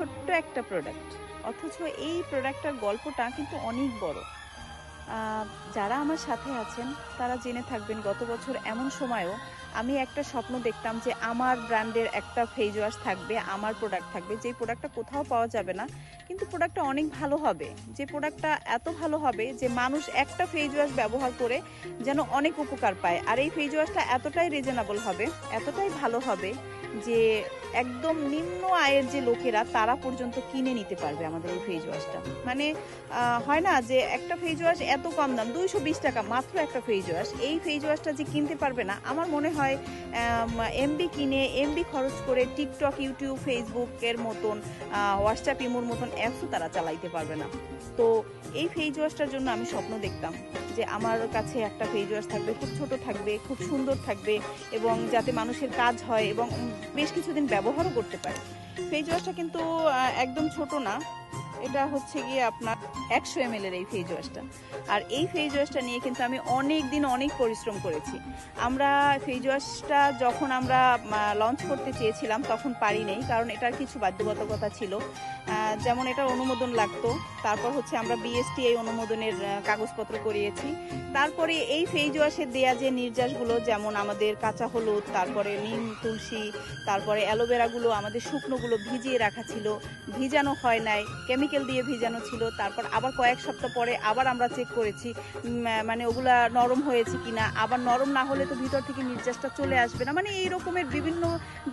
ছোট্ট একটা প্রোডাক্ট অথচ এই প্রোডাক্টটার গল্পটা কিন্তু অনেক বড়। যারা আমার সাথে আছেন, তারা জেনে থাকবেন গত বছর এমন সময়ও আমি একটা স্বপ্ন দেখতাম যে আমার ব্র্যান্ডের একটা ফেস ওয়াশ থাকবে, আমার প্রোডাক্ট থাকবে যে প্রোডাক্টটা কোথাও পাওয়া যাবে না, কিন্তু প্রোডাক্টটা অনেক ভালো হবে। যে প্রোডাক্টটা এত ভালো হবে যে মানুষ একটা ফেস ওয়াশ ব্যবহার করে যেন অনেক উপকার পায়। আর এই ফেস ওয়াশটা এতটাই রিজনেবল হবে, এতটাই ভালো হবে যে একদম নিম্ন আয়ের যে লোকেরা তারা পর্যন্ত কিনে নিতে পারবে আমাদের এই ফেস ওয়াশটা মানে হয় না যে একটা ফেস ওয়াশ এত কম দাম, দুইশো বিশ টাকা মাত্র একটা ফেস ওয়াশ এই ফেস ওয়াশটা যে কিনতে পারবে না, আমার মনে হয় এমবি কিনে এমবি খরচ করে টিকটক ইউটিউব ফেসবুকের মতন হোয়াটসঅ্যাপ ইমোর মতন অ্যাপসও তারা চালাইতে পারবে না। তো এই ফেস ওয়াশটার জন্য আমি স্বপ্ন দেখতাম যে আমার কাছে একটা ফেস ওয়াশ থাকবে, খুব ছোট থাকবে, খুব সুন্দর থাকবে এবং যাতে মানুষের কাজ হয় এবং বেশ কিছুদিন ব্যবহারও করতে পারে। ফেস ওয়াশটা কিন্তু একদম ছোট না। এটা হচ্ছে গিয়ে আপনার একশো এম এর এই ফেস ওয়াশটা আর এই ফেস ওয়াশটা নিয়ে কিন্তু আমি অনেক দিন অনেক পরিশ্রম করেছি। আমরা ফেস ওয়াশটা যখন আমরা লঞ্চ করতে চেয়েছিলাম তখন পারি নেই, কারণ এটার কিছু বাধ্যবাধকতা ছিল। যেমন এটার অনুমোদন লাগতো, তারপর হচ্ছে আমরা বিএসটি এই অনুমোদনের কাগজপত্র করিয়েছি। তারপরে এই ফেজ ওয়াশের দেয়া যে নির্যাসগুলো, যেমন আমাদের কাঁচা হলুদ, তারপরে নিম, তুলসী, তারপরে অ্যালোভেরাগুলো আমাদের শুকনোগুলো ভিজিয়ে রাখা ছিল, ভিজানো হয় নাই কেমিক্যাল দিয়ে ভিজানো ছিল, তারপর আবার কয়েক সপ্তাহ পরে আবার আমরা চেক করেছি মানে ওগুলা নরম হয়েছে কিনা। আবার নরম না হলে তো ভিতর থেকে নির্যাসটা চলে আসবে না। মানে এই রকমের বিভিন্ন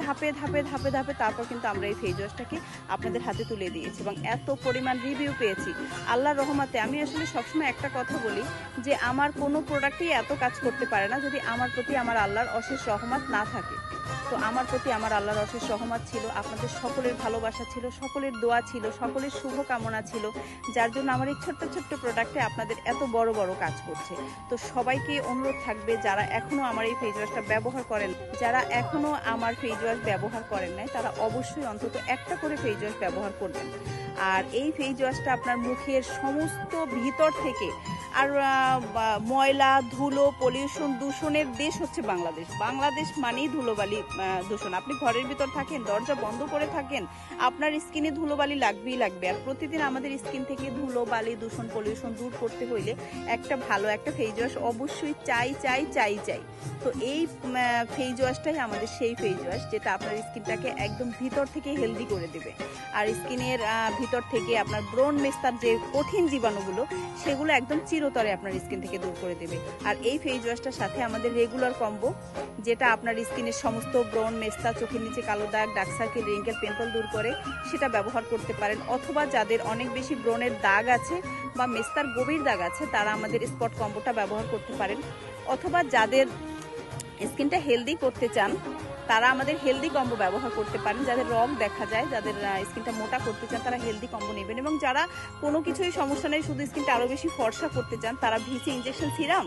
ধাপে ধাপে ধাপে ধাপে তারপর কিন্তু আমরা এই ফেজ ওয়াশটাকে আপনাদের হাতে তুলে দিয়েছি এবং এত পরিমাণ রিভিউ পেয়েছি। আল্লাহর রহমাতে আমি আসলে সবসময় একটা কথা বলি যে, আমার কোনো প্রোডাক্টই এত কাজ করতে পারে না যদি আমার প্রতি আমার আল্লাহর অশেষ রহমত না থাকে। তো আমার প্রতি আমার আল্লাহর অশেষ রহমত ছিল, আপনাদের সকলের ভালোবাসা ছিল, সকলের দোয়া ছিল, সকলের শুভকামনা ছিল, যার জন্য আমার এই ছোট্ট ছোট্ট প্রোডাক্টে আপনাদের এত বড় বড় কাজ করছে। তো সবাইকে অনুরোধ থাকবে, যারা এখনও আমার এই ফেস ওয়াশটা ব্যবহার করেন যারা এখনও আমার ফেস ওয়াশ ব্যবহার করেন নাই, তারা অবশ্যই অন্তত একটা করে ফেস ওয়াশ ব্যবহার করবেন। আর এই ফেস ওয়াশটা আপনার মুখের সমস্ত ভিতর থেকে আর ময়লা, ধুলো, পলিউশন, দূষণের দেশ হচ্ছে বাংলাদেশ। বাংলাদেশ মানেই ধুলোবালি দূষণ। আপনি ঘরের ভিতর থাকেন, দরজা বন্ধ করে থাকেন, আপনার স্কিনে ধুলোবালি লাগবেই লাগবে। আর প্রতিদিন আমাদের স্কিন থেকে ধুলো বালি দূষণ, পলিউশন দূর করতে হইলে একটা ভালো একটা ফেস ওয়াশ অবশ্যই চাই চাই চাই চাই। তো এই ফেস ওয়াশটাই আমাদের সেই ফেস ওয়াশ যেটা আপনার স্কিনটাকে একদম ভিতর থেকে হেলদি করে দেবে। আর স্কিনের ভিতর থেকে আপনার ব্রণ মেস্তার যে কঠিন জীবাণুগুলো, সেগুলো একদম চিরতরে আপনার স্কিন থেকে দূর করে দেবে। আর এই ফেস ওয়াশটার সাথে আমাদের রেগুলার কম্বো যেটা আপনার স্কিনের সমস্ত ব্রন মেস্তা, চোখের নিচে কালো দাগ ডার্ক সার্কেল রিঙ্কেল পিম্পল দূর করে, সেটা ব্যবহার করতে পারেন। অথবা যাদের অনেক বেশি ব্রনের দাগ আছে বা মেস্তার গভীর দাগ আছে, তারা আমাদের স্পট কম্বোটা ব্যবহার করতে পারেন। অথবা যাদের স্কিনটা হেলদি করতে চান, তারা আমাদের হেলদি কম্বো ব্যবহার করতে পারেন। যাদের রগ দেখা যায়, যাদের স্কিনটা মোটা করতে চান, তারা হেলদি কম্বো নেবেন এবং যারা কোনো কিছুই সমস্যা নেই, শুধু স্কিনটা আরও বেশি ফর্সা করতে চান, তারা ভিসি ইঞ্জেকশন সিরাম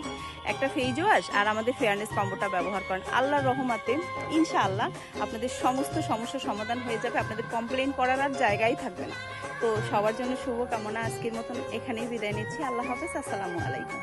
একটা ফেজ ওয়াশ আর আমাদের ফেয়ারনেস কম্বোটা ব্যবহার করেন। আল্লাহর রহমাতে, ইনশাআল্লাহ আপনাদের সমস্ত সমস্যার সমাধান হয়ে যাবে, আপনাদের কমপ্লেন করার আর জায়গাই থাকবে না। তো সবার জন্য শুভকামনা, আজকের মতন এখানেই বিদায় নিচ্ছি। আল্লাহ হাফেজ, আসসালামু আলাইকুম।